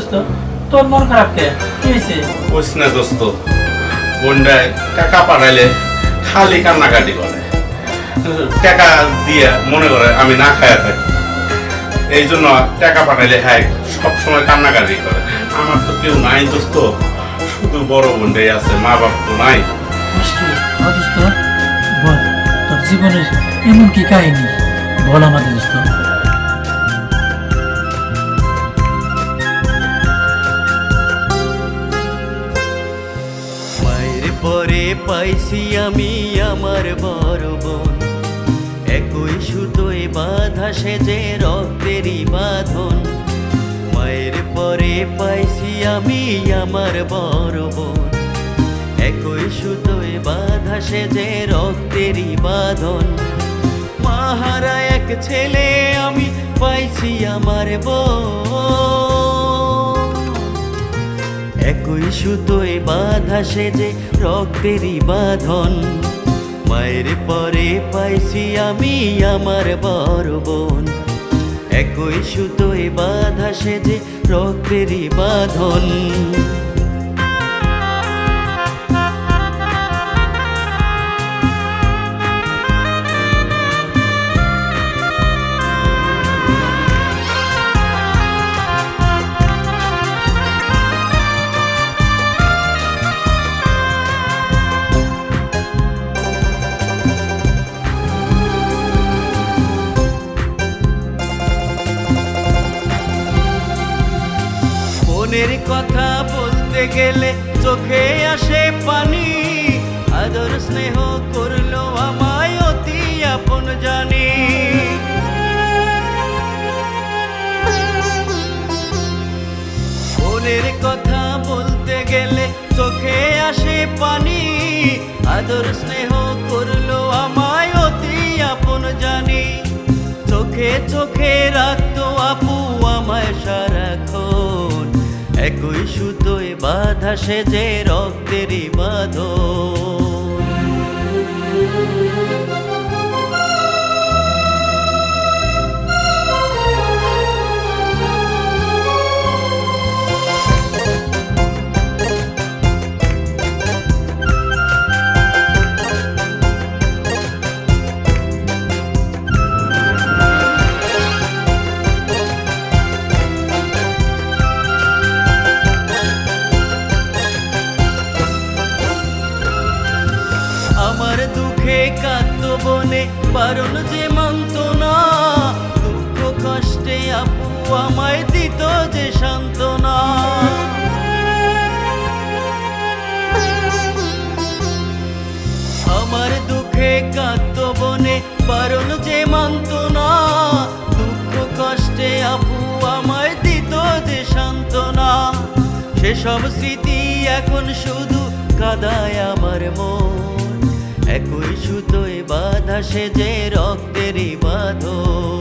দোস্ত তোর মন খারাপ কে? কি হয়েছে? বুঝ না দোস্ত বোনটায় টাকা পাঠাইলে খালি কান্নাকাটি করে। টাকা দিয়ে মনে করে আমি না খায়া থাকি। এই জন্য টাকা পাঠাইলে হ্যাঁ সবসময় কান্নাকাটি করে। আমার তো কেউ নাই দোস্ত শুধু বড় বোনটাই আছে মা বাপ তো নাই। দোস্ত বল তোর জীবনের এমন কি কাহিনী? বল আমাদের দোস্ত। পাইছি আমি আমার বড় বোন। একই সুতোয় বাঁধা সেজে রক্তেরই বাঁধন। মায়ের পরে পাইছি আমি আমার বড় বোন। একই সুতোয় বাঁধা সেজে রক্তেরই বাঁধন। মাহারা এক ছেলে আমি পাইছি আমার বোন একই সুতোয় বাধা সেজে রক্তেরই বাঁধন। মায়ের পরে পাইছি আমি আমার বড় বোন একই সুতোয় বাধা সেজে রক্তেরই বাঁধন। মনের কথা বলতে গেলে চোখে আসে পানি। আদর স্নেহ করল আমায় অতি আপন জানি। মনের কথা বলতে গেলে চোখে আসে পানি। আদর স্নেহ করল আমায় অতি আপন জানি। চোখে চোখে রাখতো আপু একই সুতোয় বাধা সে যে রক্তেরই বাঁধন বারণ যে মানত না দুঃখ, কষ্টে আপু আমায় দিত যে সান্ত্বনা। আমার দুঃখে কাঁদত বনে বারণ যে মানত না দুঃখ, কষ্টে আপু আমায় দিত যে সান্ত্বনা। সেসব স্মৃতি এখন শুধু কাদায় আমার মন। একই সুতোয় বাধা সে যে রক্তেরই বাঁধন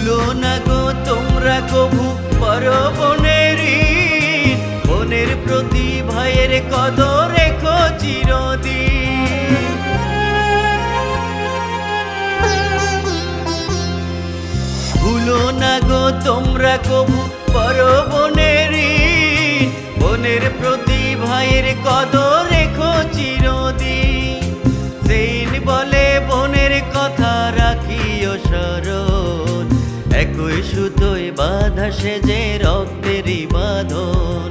ভুলো না গো, তোমরা কভু পর বনের প্রতি ভয়ের কদর রেখো চিরদিন। ভুলো না গো, তোমরা কভু পর বনের প্রতি ভয়ের কদর রেখো চিরদিন। সেইন বলে বনের কথা রাখিও একই সুতোয় বাধা সে যে রক্তেরই বাঁধন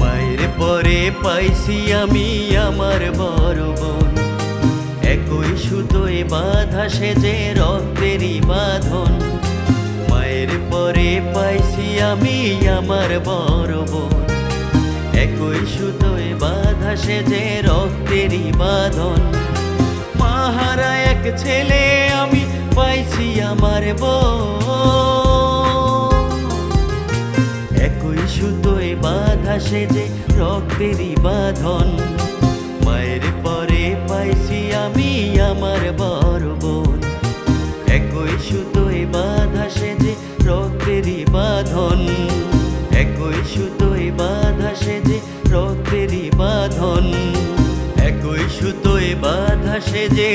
মায়ের পরে পাইছি আমি আমার বড় বোন। একই সুতোয় বাধা সেজে রক্তেরই বাঁধন মায়ের পরে পাইছি আমি আমার বড় বোন। একই সুতোয় বাধা সেজে রক্তেরই বাঁধন মাহারা এক ছেলে আমি পাইছি আমার বউ বাঁধা সেজে রক্তেরই বাঁধন মায়ের পরে পাইছি আমি আমার বড় বোন একই সুতোয় বাঁধা সেজে রক্তেরই বাঁধন একই সুতোয় বাঁধা সেজে রক্তেরই বাঁধন একই সুতোয় বাঁধা সেজে